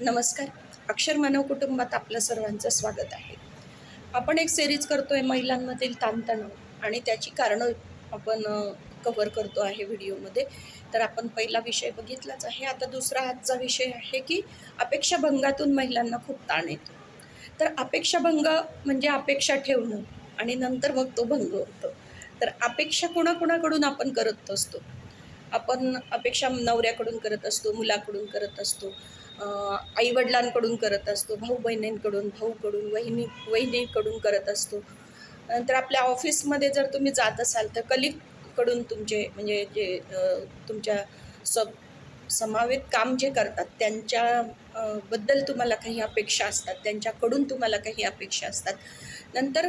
नमस्कार. अक्षर मानव कुटुंबात आपलं सर्वांचं स्वागत आहे. आपण एक सिरीज करतो आहे महिलांमधील ताणतणाव आणि त्याची कारणं आपण कव्हर करतो आहे व्हिडिओमध्ये. तर आपण पहिला विषय बघितलाच आहे. आता दुसरा आजचा विषय आहे की अपेक्षाभंगातून महिलांना खूप ताण येतो. तर अपेक्षाभंग म्हणजे अपेक्षा ठेवणं आणि नंतर मग तो भंग होतो. तर अपेक्षा कोणाकोणाकडून आपण करत असतो? आपण अपेक्षा नवऱ्याकडून करत असतो मुलाकडून करत असतो आईवडिलांकडून करत असतो भाऊ बहिणींकडून भाऊकडून वहिनी वहिनीकडून करत असतो. नंतर आपल्या ऑफिसमध्ये जर तुम्ही जात असाल तर कलिगकडून तुमचे म्हणजे जे तुमच्या स समावेत काम जे करतात त्यांच्याबद्दल तुम्हाला काही अपेक्षा असतात त्यांच्याकडून तुम्हाला काही अपेक्षा असतात. नंतर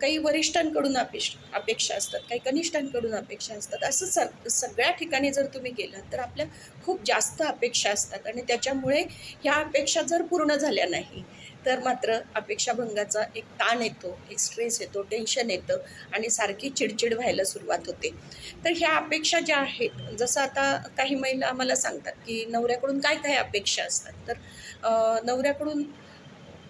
काही वरिष्ठांकडून अपेक्ष अपेक्षा असतात काही कनिष्ठांकडून अपेक्षा असतात. असं स सगळ्या ठिकाणी जर तुम्ही गेलात तर आपल्या खूप जास्त अपेक्षा असतात आणि त्याच्यामुळे ह्या अपेक्षा जर पूर्ण झाल्या नाही तर मात्र अपेक्षाभंगाचा एक ताण येतो एक स्ट्रेस येतो टेन्शन येतं आणि सारखी चिडचिड व्हायला सुरुवात होते. तर ह्या अपेक्षा ज्या आहेत जसं आता काही महिला आम्हाला सांगतात की नवऱ्याकडून काय काय अपेक्षा असतात तर नवऱ्याकडून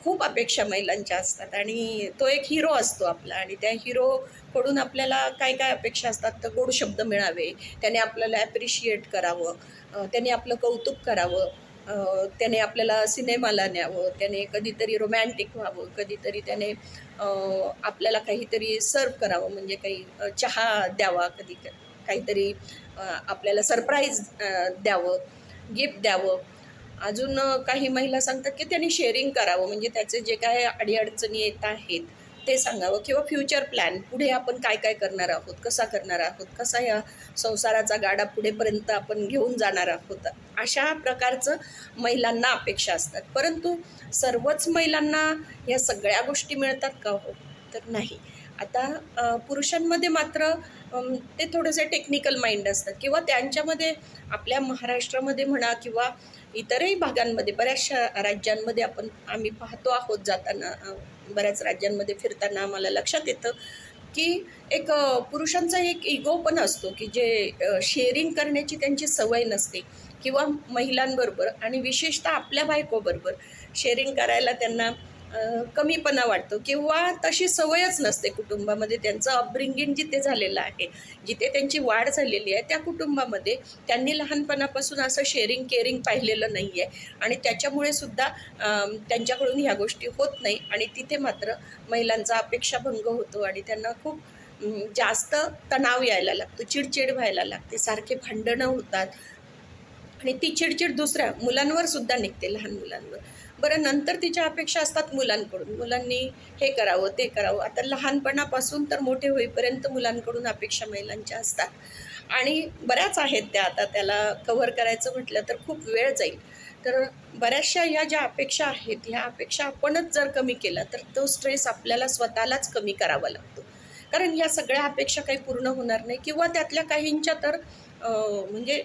खूप अपेक्षा महिलांच्या असतात आणि तो एक हिरो असतो आपला आणि त्या हिरोकडून आपल्याला काय काय अपेक्षा असतात तर गोड शब्द मिळावे त्याने आपल्याला ॲप्रिशिएट करावं त्याने आपलं कौतुक करावं त्याने आपल्याला सिनेमाला न्यावं त्याने कधीतरी रोमॅन्टिक व्हावं कधीतरी त्याने आपल्याला काहीतरी सर्व करावं म्हणजे काही चहा द्यावा कधी काहीतरी आपल्याला सरप्राईज द्यावं गिफ्ट द्यावं. अजून काही महिला सांगतात की त्यांनी शेअरिंग करावं. म्हणजे त्याचे जे काय अडीअडचणी येत आहेत ते सांगावं. किंवा फ्युचर प्लॅन पुढे आपण काय काय करणार आहोत कसा करणार आहोत कसा या संसाराचा गाडा पुढेपर्यंत आपण घेऊन जाणार आहोत. अशा प्रकारचं महिलांना अपेक्षा असतात. परंतु सर्वच महिलांना या सगळ्या गोष्टी मिळतात का हो? तर नाही. आता पुरुषांमध्ये मात्र ते थोडेसे टेक्निकल माइंड असतात. किंवा त्यांच्यामध्ये आपल्या महाराष्ट्रामध्ये म्हणा किंवा इतरही भागांमध्ये बऱ्याचशा राज्यांमध्ये आपण आम्ही पाहतो आहोत जाताना बऱ्याच राज्यांमध्ये फिरताना आम्हाला लक्षात येतं की एक पुरुषांचा एक इगो पण असतो की जे शेअरिंग करण्याची त्यांची सवय नसते. किंवा महिलांबरोबर आणि विशेषतः आपल्या बायकोबरोबर शेअरिंग करायला त्यांना कमीपणा वाटतो किंवा तशी सवयच नसते कुटुंबामध्ये. त्यांचं अपब्रिंगिंग जिथे झालेलं आहे जिथे त्यांची वाढ झालेली आहे त्या कुटुंबामध्ये त्यांनी लहानपणापासून असं शेअरिंग केअरिंग पाहिलेलं नाही आहे आणि त्याच्यामुळे सुद्धा त्यांच्याकडून ह्या गोष्टी होत नाही. आणि तिथे मात्र महिलांचा अपेक्षाभंग होतो आणि त्यांना खूप जास्त तणाव यायला लागतो चिडचिड व्हायला लागते सारखे भांडणं होतात. आणि ती चिडचिड दुसऱ्या मुलांवर सुद्धा निघते लहान मुलांवर. बरं नंतर तिच्या अपेक्षा असतात मुलांकडून. मुलांनी हे करावं ते करावं. आता लहानपणापासून तर मोठे होईपर्यंत मुलांकडून अपेक्षा महिलांच्या असतात. आणि बऱ्याच आहेत त्या. आता त्याला कव्हर करायचं म्हटलं तर खूप वेळ जाईल. तर बऱ्याचशा ह्या ज्या अपेक्षा आहेत ह्या अपेक्षा आपणच जर कमी केला तर तो स्ट्रेस आपल्याला स्वतःलाच कमी करावा लागतो. कारण ह्या सगळ्या अपेक्षा काही पूर्ण होणार नाही. किंवा त्यातल्या काहींच्या तर म्हणजे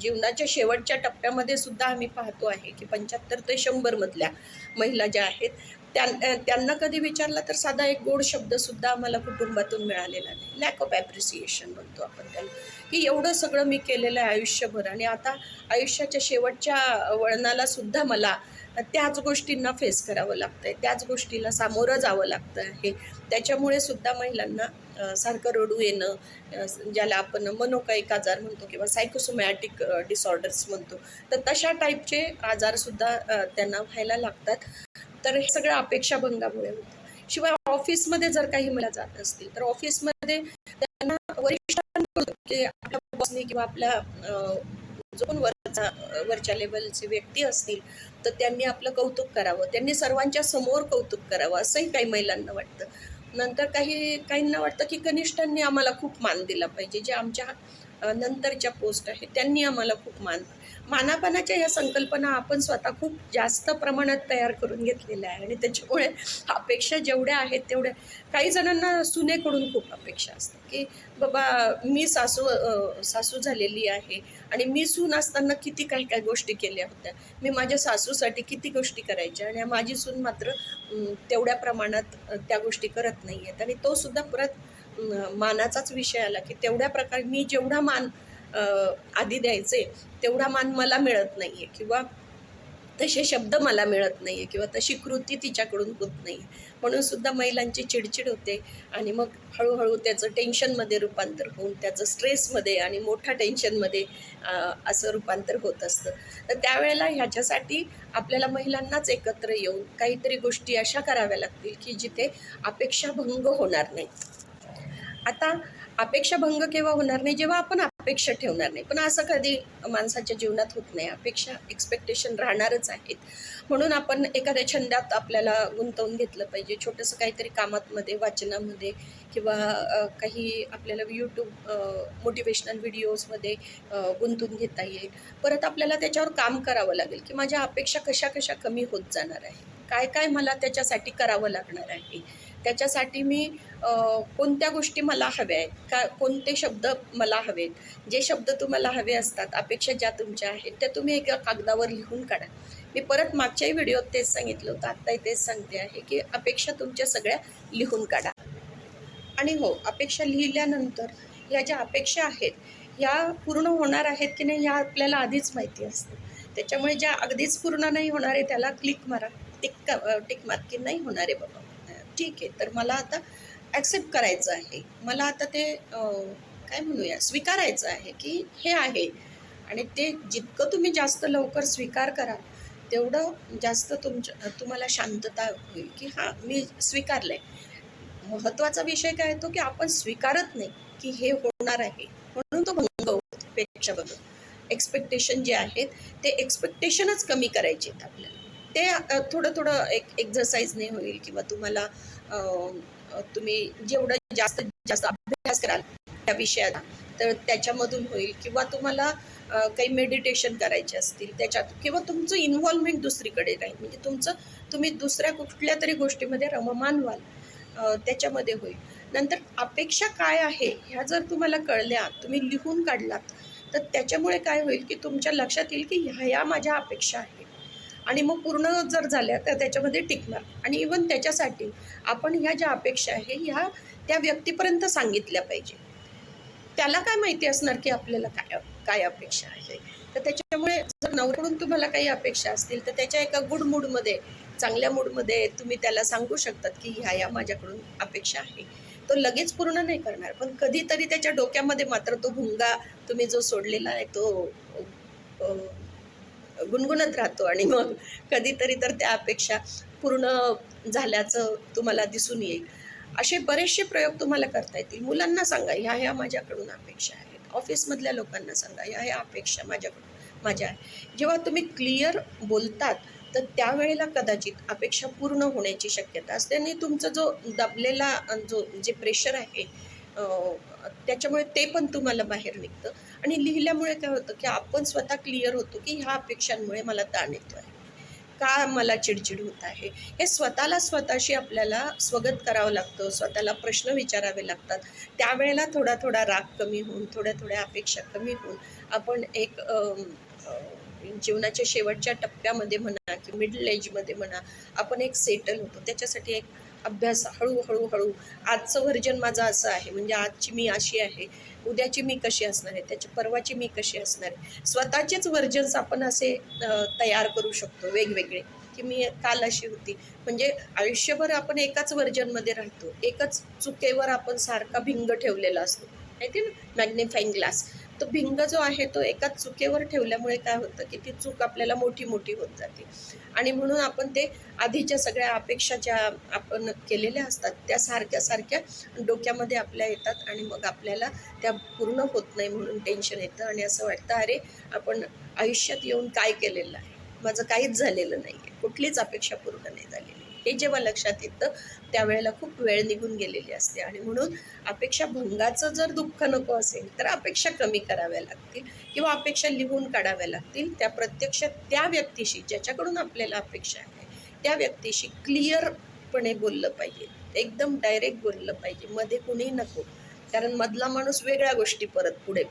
जीवनाच्या शेवटच्या टप्प्यामध्ये सुद्धा आम्ही पाहतो आहे की पंच्याहत्तर ते शंभरमधल्या महिला ज्या आहेत त्यां त्यांना कधी विचारला तर साधा एक गोड शब्दसुद्धा आम्हाला कुटुंबातून मिळालेला नाही. लॅक ऑफ ॲप्रिसिएशन म्हणतो आपण त्याला. की एवढं सगळं मी केलेलं आहे आयुष्यभर आणि आता आयुष्याच्या शेवटच्या वळणाला सुद्धा मला त्याच गोष्टींना फेस करावं लागतं आहे त्याच गोष्टीला सामोरं जावं लागतं आहे. त्याच्यामुळे सुद्धा महिलांना सारखं रडू येणं ज्याला आपण मनोकायिक आजार म्हणतो किंवा सायकोसोमॅटिक डिसऑर्डर्स म्हणतो तर तशा टाईपचे आजारसुद्धा त्यांना व्हायला लागतात. तर हे सगळं अपेक्षाभंगामुळे होतं. शिवाय ऑफिसमध्ये जर काही मला जात असतील तर ऑफिसमध्ये त्यांना वरिष्ठांकडून की आपल्या बॉसने किंवा आपल्या जो पण वरचा वरच्या लेवलचे व्यक्ती असतील तर त्यांनी आपलं कौतुक करावं. त्यांनी सर्वांच्या समोर कौतुक करावं असंही काही महिलांना वाटतं. नंतर काही काहींना वाटतं की कनिष्ठांनी आम्हाला खूप मान दिला पाहिजे. जे आमच्या नंतरच्या पोस्ट आहेत त्यांनी आम्हाला खूप मान मानापानाच्या ह्या संकल्पना आपण स्वतः खूप जास्त प्रमाणात तयार करून घेतलेल्या आहे आणि त्याच्यामुळे अपेक्षा जेवढ्या आहेत तेवढ्या. काही जणांना सुनेकडून खूप अपेक्षा असतात की बाबा मी सासू सासू झालेली आहे आणि मी सून असताना किती काही काही गोष्टी केल्या होत्या. मी माझ्या सासूसाठी किती गोष्टी करायच्या आणि माझी सून मात्र तेवढ्या प्रमाणात त्या गोष्टी करत नाही आहेत आणि तो सुद्धा परत मानाचाच विषय आला की तेवढ्या प्रकारे मी जेवढा मान आधी द्यायचे तेवढा मान मला मिळत नाही आहे किंवा तसे शब्द मला मिळत नाही आहे किंवा तशी कृती तिच्याकडून होत नाही आहे म्हणून सुद्धा महिलांची चिडचिड होते आणि मग हळूहळू त्याचं टेन्शनमध्ये रूपांतर होऊन त्याचं स्ट्रेसमध्ये आणि मोठ्या टेन्शनमध्ये असं रूपांतर होत असतं. तर त्यावेळेला ह्याच्यासाठी आपल्याला महिलांनाच एकत्र येऊन काहीतरी गोष्टी अशा कराव्या लागतील की जिथे अपेक्षाभंग होणार नाही. आता अपेक्षाभंग केव्हा होणार नाही जेव्हा आपण अपेक्षा ठेवणार नाही. पण असं कधी माणसाच्या जीवनात होत नाही. अपेक्षा एक्सपेक्टेशन राहणारच आहेत. म्हणून आपण एखाद्या छंदात आपल्याला गुंतवून घेतलं पाहिजे. छोटंसं काहीतरी कामातमध्ये वाचनामध्ये किंवा काही आपल्याला यूट्यूब मोटिवेशनल व्हिडिओजमध्ये गुंतून घेता येईल. परत आपल्याला त्याच्यावर काम करावं लागेल की माझ्या अपेक्षा कशा कशा कमी होत जाणार आहे काय काय मला त्याच्यासाठी करावं लागणार आहे? त्याच्यासाठी मी कोणत्या गोष्टी मला हव्या आहेत? का कोणते शब्द मला हवेत? जे शब्द तुम्हाला हवे असतात अपेक्षा ज्या तुमच्या आहेत त्या तुम्ही एका कागदावर लिहून काढा. मी परत मागच्याही व्हिडिओत तेच सांगितलं होतं आत्ताही तेच सांगते आहे की अपेक्षा तुमच्या सगळ्या लिहून काढा. आणि हो अपेक्षा लिहिल्यानंतर ह्या ज्या अपेक्षा आहेत ह्या पूर्ण होणार आहेत की नाही ह्या आपल्याला आधीच माहिती असते. त्याच्यामुळे ज्या अगदीच पूर्ण नाही होणार आहे त्याला क्लिक मारा. टिक टिक मार नाही होणार आहे बाबा. ठीक आहे तर मला आता ॲक्सेप्ट करायचं आहे. मला आता ते काय म्हणूया स्वीकारायचं आहे की हे आहे. आणि ते जितकं तुम्ही जास्त लवकर स्वीकार कराल तेवढं जास्त तुमच्या तुम्हाला शांतता होईल की हां मी स्वीकारलं आहे महत्त्वाचा विषय काय तो की आपण स्वीकारत नाही की हे होणार आहे. म्हणून तो भंग होतो पेक्षा बघून एक्सपेक्टेशन जे आहेत ते एक्सपेक्टेशनच कमी करायचे आहेत आपल्याला. ते थोडं थोडं एक एक्झरसाईजने होईल किंवा तुम्हाला तुम्ही जेवढं जास्त जास्त अभ्यास कराल त्या विषयाचा तर त्याच्यामधून होईल. किंवा तुम्हाला काही मेडिटेशन करायचे असतील त्याच्यात किंवा तुमचं इन्व्हॉल्वमेंट दुसरीकडे राहील. म्हणजे तुमचं तुम्ही दुसऱ्या कुठल्या तरी गोष्टीमध्ये रममान व्हाल त्याच्यामध्ये होईल. नंतर अपेक्षा काय आहे ह्या जर तुम्हाला कळल्या तुम्ही लिहून काढलात तर त्याच्यामुळे काय होईल की तुमच्या लक्षात येईल की ह्या ह्या माझ्या अपेक्षा आहेत. आणि मग पूर्ण जर झाल्या तर त्याच्यामध्ये टिकणार. आणि इवन त्याच्यासाठी आपण ह्या ज्या अपेक्षा आहे ह्या त्या व्यक्तीपर्यंत सांगितल्या पाहिजे. त्याला काय माहिती असणार की आपल्याला काय काय अपेक्षा आहे? तर त्याच्यामुळे जर नवऱ्याकडून तुम्हाला काही अपेक्षा असतील तर त्याच्या एका गुड मूडमध्ये चांगल्या मूडमध्ये तुम्ही त्याला सांगू शकतात की ह्या या माझ्याकडून अपेक्षा आहे. तो लगेच पूर्ण नाही करणार. पण कधीतरी त्याच्या डोक्यामध्ये मात्र तो भुंगा तुम्ही जो सोडलेला आहे तो गुणगुणत राहतो आणि मग कधीतरी तर त्या अपेक्षा पूर्ण झाल्याचं तुम्हाला दिसून येईल. असे बरेचसे प्रयोग तुम्हाला करता येतील. मुलांना सांगा ह्या ह्या माझ्याकडून अपेक्षा आहेत. ऑफिसमधल्या लोकांना सांगा ह्या ह्या अपेक्षा माझ्याकडून माझ्या आहे जेव्हा तुम्ही क्लिअर बोलतात तर त्यावेळेला कदाचित अपेक्षा पूर्ण होण्याची शक्यता असते आणि तुमचा जो दबलेला जो जे प्रेशर आहे त्याच्यामुळे ते पण तुम्हाला बाहेर निघतं. आणि लिहिल्यामुळे काय होतं की आपण स्वतः क्लिअर होतो की ह्या अपेक्षांमुळे मला ताण येतो आहे का मला चिडचिड होत आहे? हे स्वतःला स्वतःशी आपल्याला स्वगत करावं लागतं स्वतःला प्रश्न विचारावे लागतात. त्यावेळेला थोडा थोडा राग कमी होऊन थोड्या थोड्या अपेक्षा कमी होऊन आपण एक जीवनाच्या शेवटच्या टप्प्यामध्ये म्हणा की मिडल एजमध्ये म्हणा आपण एक सेटल होतो. त्याच्यासाठी एक अभ्यास हळूहळू हळू. आजचं व्हर्जन माझं असं आहे म्हणजे आजची मी अशी आहे उद्याची मी कशी असणार आहे त्याच्या परवाची मी कशी असणार आहे? स्वतःचेच व्हर्जन्स आपण असे तयार करू शकतो वेगवेगळे. की मी काल अशी होती. म्हणजे आयुष्यभर आपण एकाच व्हर्जनमध्ये राहतो. एकच चुकेवर आपण सारखा भिंग ठेवलेला असतो. माहिती ना? Magnifying glass. तो भिंग जो आहे तो एकाच चुकेवर ठेवल्यामुळे काय होतं की ती चूक आपल्याला मोठी मोठी होत जाते. आणि म्हणून आपण ते आधीच्या सगळ्या अपेक्षा ज्या आपण केलेल्या असतात त्या सारख्या सारख्या डोक्यामध्ये आपल्या येतात आणि मग आपल्याला त्या पूर्ण होत नाही म्हणून टेन्शन येतं. आणि असं वाटतं अरे आपण आयुष्यात येऊन काय केलेलं आहे? माझं काहीच झालेलं नाही आहे कुठलीच अपेक्षा पूर्ण नाही झालेली. हे जेव्हा लक्षात येतं त्यावेळेला खूप वेळ निघून गेलेली असते. आणि म्हणून अपेक्षा भंगाचं जर दुःख नको असेल तर अपेक्षा कमी कराव्या लागतील किंवा अपेक्षा लिहून काढाव्या लागतील. त्या प्रत्यक्ष त्या व्यक्तीशी ज्याच्याकडून आपल्याला अपेक्षा आहे त्या व्यक्तीशी क्लिअरपणे बोललं पाहिजे. एकदम डायरेक्ट बोललं पाहिजे. मध्ये कुणीही नको. कारण मधला माणूस वेगळ्या गोष्टी परत पुढे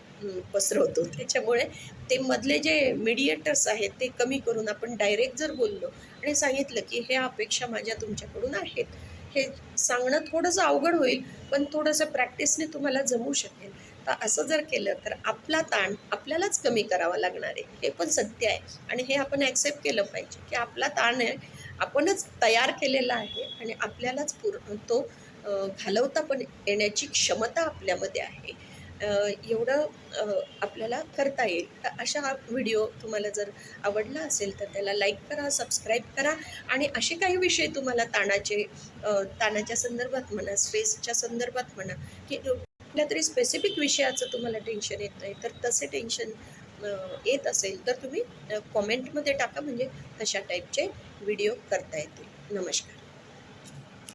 पसरवतो. त्याच्यामुळे ते मधले जे मिडिएटर्स आहेत ते कमी करून आपण डायरेक्ट जर बोललो आणि सांगितलं की हे अपेक्षा माझ्या तुमच्याकडून आहेत हे सांगणं थोडंसं अवघड होईल पण थोडंसं प्रॅक्टिसने तुम्हाला जमू शकेल. तर असं जर केलं तर आपला ताण आपल्यालाच कमी करावा लागणार आहे. हे पण सत्य आहे. आणि हे आपण ॲक्सेप्ट केलं पाहिजे की आपला ताण आहे आपणच तयार केलेला आहे आणि आपल्यालाच पूर्ण तो घालवता पण येण्याची क्षमता आपल्यामध्ये आहे. एवढं आपल्याला करता येईल. तर अशा हा व्हिडिओ तुम्हाला जर आवडला असेल तर त्याला लाईक करा सबस्क्राईब करा आणि असे काही विषय तुम्हाला ताणाचे ताणाच्या संदर्भात म्हणा स्ट्रेसच्या संदर्भात म्हणा की कुठल्या तरी स्पेसिफिक विषयाचं तुम्हाला टेन्शन येत आहे तर तसे टेन्शन येत असेल तर तुम्ही कॉमेंटमध्ये टाका म्हणजे तशा टाईपचे व्हिडिओ करता येतील. नमस्कार.